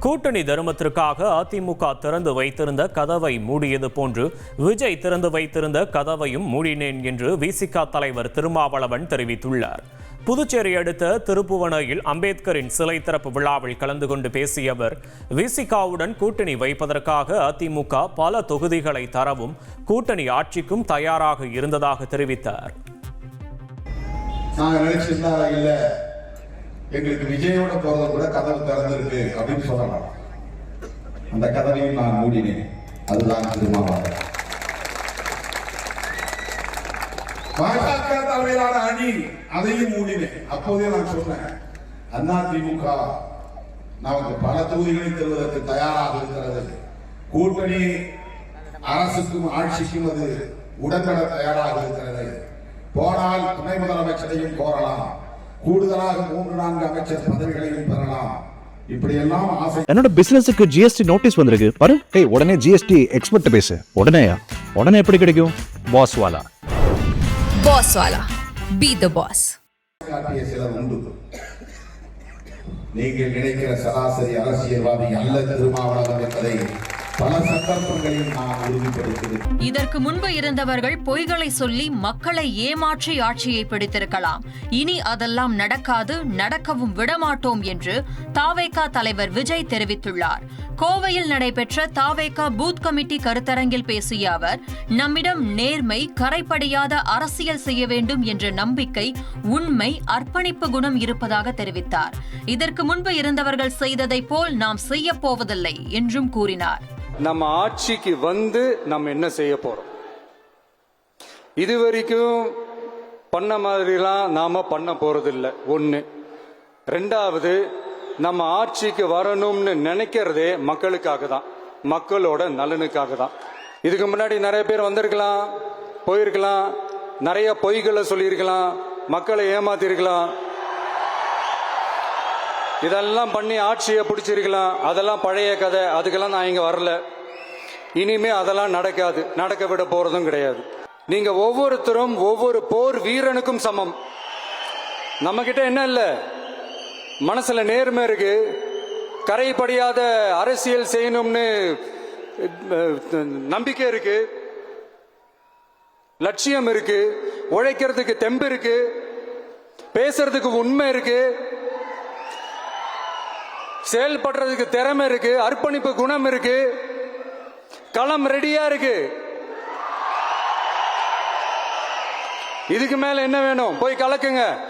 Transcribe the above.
கூட்டணி தர்மத்திற்காக அதிமுக திறந்து வைத்திருந்த கதவை மூடியது போன்று விஜய் திறந்து வைத்திருந்த கதவையும் மூடினேன் என்று விசிக தலைவர் திருமாவளவன் தெரிவித்துள்ளார். புதுச்சேரி அடுத்த திருப்புவனையில் அம்பேத்கரின் சிலை திறப்பு விழாவில் கலந்து கொண்டு பேசிய அவர் விசிகாவுடன் கூட்டணி வைப்பதற்காக அதிமுக பல தொகுதிகளை தரவும் கூட்டணி ஆட்சிக்கும் தயாராக இருந்ததாக தெரிவித்தார். நினைச்சிருந்தா எங்களுக்கு விஜயோட போறது கூட கதவு திறந்திருக்கு அப்படின்னு சொல்லலாம். அந்த கதவையும் நான் மூடினேன். அதுதான் திருமாவளவன். பாஜக தலைமையிலான அணி அதையும் மூடினேன். அப்போதே நான் சொன்னேன் அண்ணா திமுக நமக்கு பல தொகுதிகளை தருவதற்கு தயாராக இருக்கிறது. கூட்டணி அரசுக்கும் ஆட்சிக்கும் அது உடன்பட தயாராக இருக்கிறது. போனால் துணை முதலமைச்சரையும் கோரலாம். கூடுதலாக மூன்று நான்கு அமைச்சர் பதவிகளையும் பெறலாம். என்னோட பிசினஸுக்கு ஜிஎஸ்டி நோட்டீஸ் வந்திருக்கு. பாரு ஏய் உடனே ஜிஎஸ்டி எக்ஸ்பர்ட் பேசு. உடனேயா உடனே எப்படி கிடைக்கும்? பாஸ் வாலா. பாஸ் வாலா. பி த பாஸ் நீங்கள் நினைக்கிற சராசரி அரசியல்வாதி அல்ல திருமாவளவன் என்பதை இதற்கு முன்பு இருந்தவர்கள் பொய்களை சொல்லி மக்களை ஏமாற்றி ஆட்சியை பிடித்திருக்கலாம். இனி அதெல்லாம் நடக்காது நடக்கவும் விடமாட்டோம் என்று தாவேகா தலைவர் விஜய் தெரிவித்துள்ளார். கோவையில் நடைபெற்ற தாவேகா பூத் கமிட்டி கருத்தரங்கில் பேசிய அவர் நம்மிடம் நேர்மை கரைப்படையாத அரசியல் செய்ய வேண்டும் என்ற நம்பிக்கை உண்மை அர்ப்பணிப்பு குணம் இருப்பதாக தெரிவித்தார். இதற்கு முன்பு இருந்தவர்கள் செய்ததைப் போல் நாம் செய்யப் போவதில்லை என்றும் கூறினார். நம்ம ஆட்சிக்கு வந்து நம்ம என்ன செய்ய போறோம்? இது வரைக்கும் பண்ண மாதிரிலாம் நாம பண்ண போறதில்லை. ஒன்று ரெண்டாவது நம்ம ஆட்சிக்கு வரணும்னு நினைக்கிறதே மக்களுக்காக தான் மக்களோட நலனுக்காக தான் இதுக்கு முன்னாடி நிறைய பேர் வந்திருக்கலாம் போயிருக்கலாம் நிறைய பொய்களை சொல்லியிருக்கலாம் மக்களை ஏமாத்திருக்கலாம். இதெல்லாம் பண்ணி ஆட்சியை பிடிச்சிருக்கலாம். அதெல்லாம் பழைய கதை அதுக்கெல்லாம் நான் இங்கே வரல. இனிமே அதெல்லாம் நடக்காது. நடக்க விட போறதும் கிடையாது. நீங்க ஒவ்வொருத்தரும் ஒவ்வொரு போர் வீரனுக்கும் சமம். நம்ம கிட்ட என்ன இல்லை? மனசுல நேர்மை இருக்கு. கரைப்படியாத அரசியல் செய்யணும்னு நம்பிக்கை இருக்கு. லட்சியம் இருக்கு. உழைக்கிறதுக்கு தெம்பு இருக்கு. பேசுறதுக்கு உண்மை இருக்கு. செயல்படுறதுக்கு திறமை இருக்கு. அர்ப்பணிப்பு குணம் இருக்கு. களம் ரெடியா இருக்கு. இதுக்கு மேல என்ன வேணும்? போய் கலக்குங்க.